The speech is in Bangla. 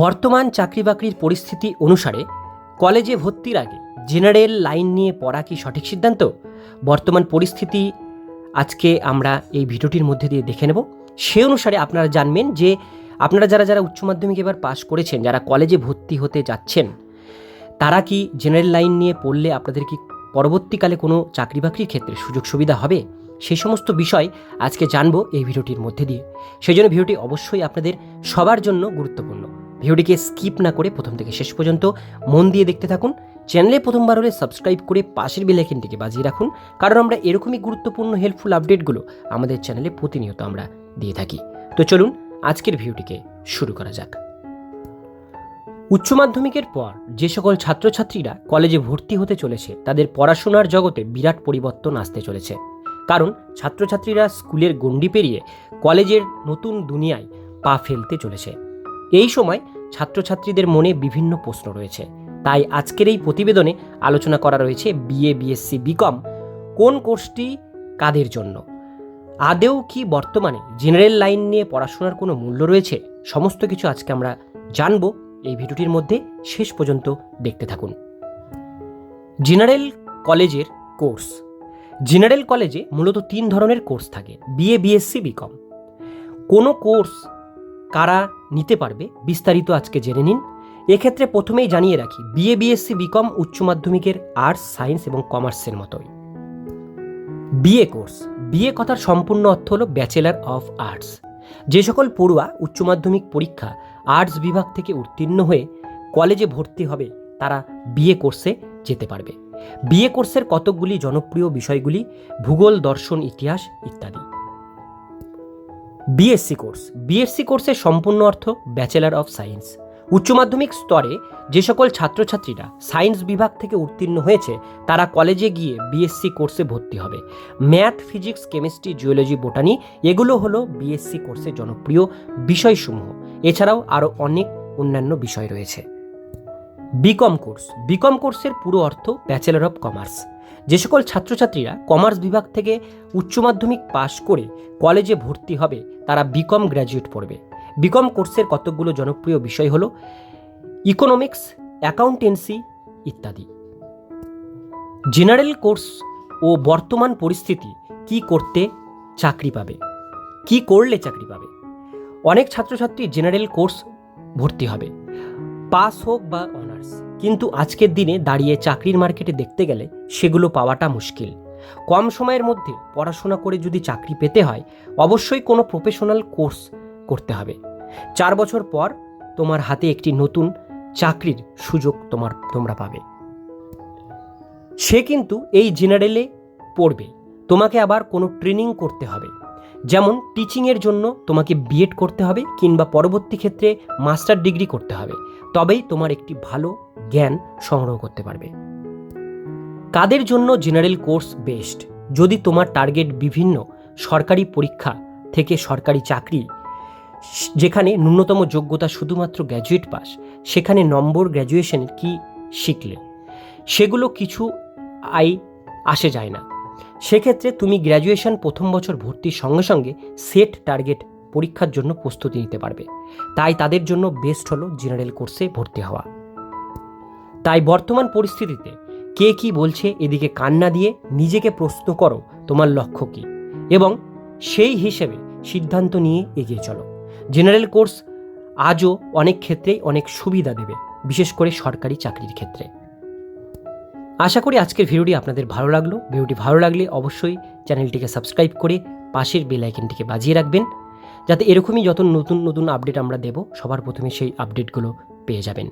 বর্তমান চাকরি বাকরির পরিস্থিতি অনুসারে কলেজে ভর্তির আগে জেনারেল লাইন নিয়ে পড়া কি সঠিক সিদ্ধান্ত? বর্তমান পরিস্থিতি আজকে আমরা এই ভিডিওটির মধ্যে দিয়ে দেখে নেব। সে অনুসারে আপনারা জানবেন যে আপনারা যারা যারা উচ্চ মাধ্যমিক এবার পাশ করেছেন, যারা কলেজে ভর্তি হতে যাচ্ছেন, তারা কি জেনারেল লাইন নিয়ে পড়লে আপনাদের কি পরবর্তীকালে কোনো চাকরি বাকরির ক্ষেত্রে সুযোগ সুবিধা হবে? সেই সমস্ত বিষয় আজকে জানব এই ভিডিওটির মধ্যে দিয়ে। সেই জন্য ভিডিওটি অবশ্যই আপনাদের সবার জন্য গুরুত্বপূর্ণ। ভিডিওটিকে স্কিপ না করে প্রথম থেকে শেষ পর্যন্ত মন দিয়ে দেখতে থাকুন। চ্যানেলে প্রথমবার হলে সাবস্ক্রাইব করে পাশের বেলাইকেনটিকে বাজিয়ে রাখুন, কারণ আমরা এরকমই গুরুত্বপূর্ণ হেল্পফুল আপডেটগুলো আমাদের চ্যানেলে প্রতিনিয়ত আমরা দিয়ে থাকি। তো চলুন, আজকের ভিডিওটিকে শুরু করা যাক। উচ্চ মাধ্যমিকের পর যে সকল ছাত্রছাত্রীরা কলেজে ভর্তি হতে চলেছে, তাদের পড়াশোনার জগতে বিরাট পরিবর্তন আসতে চলেছে। কারণ ছাত্রছাত্রীরা স্কুলের গণ্ডি পেরিয়ে কলেজের নতুন দুনিয়ায় পা ফেলতে চলেছে। এই সময় ছাত্রছাত্রীদের মনে বিভিন্ন প্রশ্ন রয়েছে। তাই আজকের এই প্রতিবেদনে আলোচনা করা রয়েছে বিএ, বিএসসি, বিকম কোন কোর্সটি কাদের জন্য? আদেও কি বর্তমানে জেনারেল লাইন নিয়ে পড়াশোনার কোনো মূল্য রয়েছে? সমস্ত কিছু আজকে আমরা জানব। এই ভিডিওটির মধ্যে শেষ পর্যন্ত দেখতে থাকুন। জেনারেল কলেজের কোর্স। জেনারেল কলেজে মূলত তিন ধরনের কোর্স থাকে, বিএ, বিএসসি, বিকম। কোনো কোর্স কারা নিতে পারবে। বিস্তারিত আজকে জেনে নিন। এক্ষেত্রে প্রথমেই জানিয়ে রাখি, বিএ, বিএসসি, বিকম, উচ্চ মাধ্যমিকের আর্টস সায়েন্স এবং কমার্সের মতোই। বিএ কোর্স বিএ কথার সম্পূর্ণ অর্থ হলো ব্যাচেলার অফ আর্টস যে সকল পড়ুয়া উচ্চ মাধ্যমিক পরীক্ষা আর্টস বিভাগ থেকে উত্তীর্ণ হয়ে কলেজে ভর্তি হবে, তারা বিএ কোর্সে যেতে পারবে। বিএ কোর্সের কতকগুলি জনপ্রিয় বিষয়গুলি, ভূগোল, দর্শন, ইতিহাস ইত্যাদি। বিএসসি কোর্স বিএসসি কোর্সের সম্পূর্ণ অর্থ ব্যাচেলার অফ সায়েন্স উচ্চ মাধ্যমিক স্তরে যে সকল ছাত্রছাত্রীরা সায়েন্স বিভাগ থেকে উত্তীর্ণ হয়েছে, তারা কলেজে গিয়ে বিএসসি কোর্সে ভর্তি হবে। Math, physics, chemistry, geology, botany, এগুলো হলো বিএসসি কোর্সের জনপ্রিয় বিষয়সমূহ। এছাড়াও আরও অনেক অন্যান্য বিষয় রয়েছে। বিকম কোর্স বিকম কোর্সের পুরো অর্থ ব্যাচেলার অফ কমার্স যে সকল ছাত্রছাত্রীরা কমার্স বিভাগ থেকে উচ্চ মাধ্যমিক পাশ করে কলেজে ভর্তি হবে তারা বিকম গ্র্যাজুয়েট পড়বে। বিকম কোর্সের কতকগুলো জনপ্রিয় বিষয় হলো ইকোনমিক্স অ্যাকাউন্টেন্সি ইত্যাদি। জেনারেল কোর্স ও বর্তমান পরিস্থিতি কি করতে চাকরি পাবে? কি করলে চাকরি পাবে? অনেক ছাত্রছাত্রী জেনারেল কোর্স ভর্তি হবে। পাস হোক বা অনার্স কিন্তু আজকের দিনে দাঁড়িয়ে চাকরির মার্কেটে দেখতে গেলে সেগুলো পাওয়াটা মুশকিল। কম সময়ের মধ্যে পড়াশোনা করে যদি চাকরি পেতে হয়, অবশ্যই কোনো প্রফেশনাল কোর্স করতে হবে। চার বছর পর তোমার হাতে একটি নতুন চাকরির সুযোগ তোমার, তোমরা পাবে। সে কিন্তু এই জেনারেলে পড়বে। তোমাকে আবার কোনো ট্রেনিং করতে হবে। যেমন টিচিংয়ের জন্য তোমাকে বিএড করতে হবে কিংবা পরবর্তী ক্ষেত্রে মাস্টার ডিগ্রি করতে হবে। তবেই তোমার একটি ভালো জ্ঞান সংগ্রহ করতে পারবে। কাদের জন্য জেনারেল কোর্স বেস্ট যদি তোমার টার্গেট বিভিন্ন সরকারি পরীক্ষা থেকে সরকারি চাকরি, যেখানে ন্যূনতম যোগ্যতা শুধুমাত্র গ্র্যাজুয়েট পাস সেখানে নম্বর গ্র্যাজুয়েশন কি শিখলে? সেগুলো কিছু আই আসে যায় না। সেক্ষেত্রে তুমি গ্র্যাজুয়েশন প্রথম বছর ভর্তির সঙ্গে সঙ্গে সেট টার্গেট পরীক্ষার জন্য প্রস্তুতি নিতে পারবে। তাই তাদের জন্য বেস্ট হলো জেনারেল কোর্সে ভর্তি হওয়া। তাই বর্তমান পরিস্থিতিতে কে কি বলছে এদিকে কান্না দিয়ে নিজেকে প্রশ্ন করো, তোমার লক্ষ্য কী? এবং সেই হিসেবে সিদ্ধান্ত নিয়ে এগিয়ে চলো। জেনারেল কোর্স আজও অনেক ক্ষেত্রেই অনেক সুবিধা দেবে, বিশেষ করে সরকারি চাকরির ক্ষেত্রে। আশা করি আজকের ভিডিওটি আপনাদের ভালো লাগল। ভিডিওটি ভালো লাগলে অবশ্যই চ্যানেলটিকে সাবস্ক্রাইব করে পাশের বেল আইকনটিকে বাজিয়ে রাখবেন, যাতে এরকমই যত নতুন নতুন আপডেট আমরা দেব, সবার প্রথমে সেই আপডেটগুলো পেয়ে যাবেন।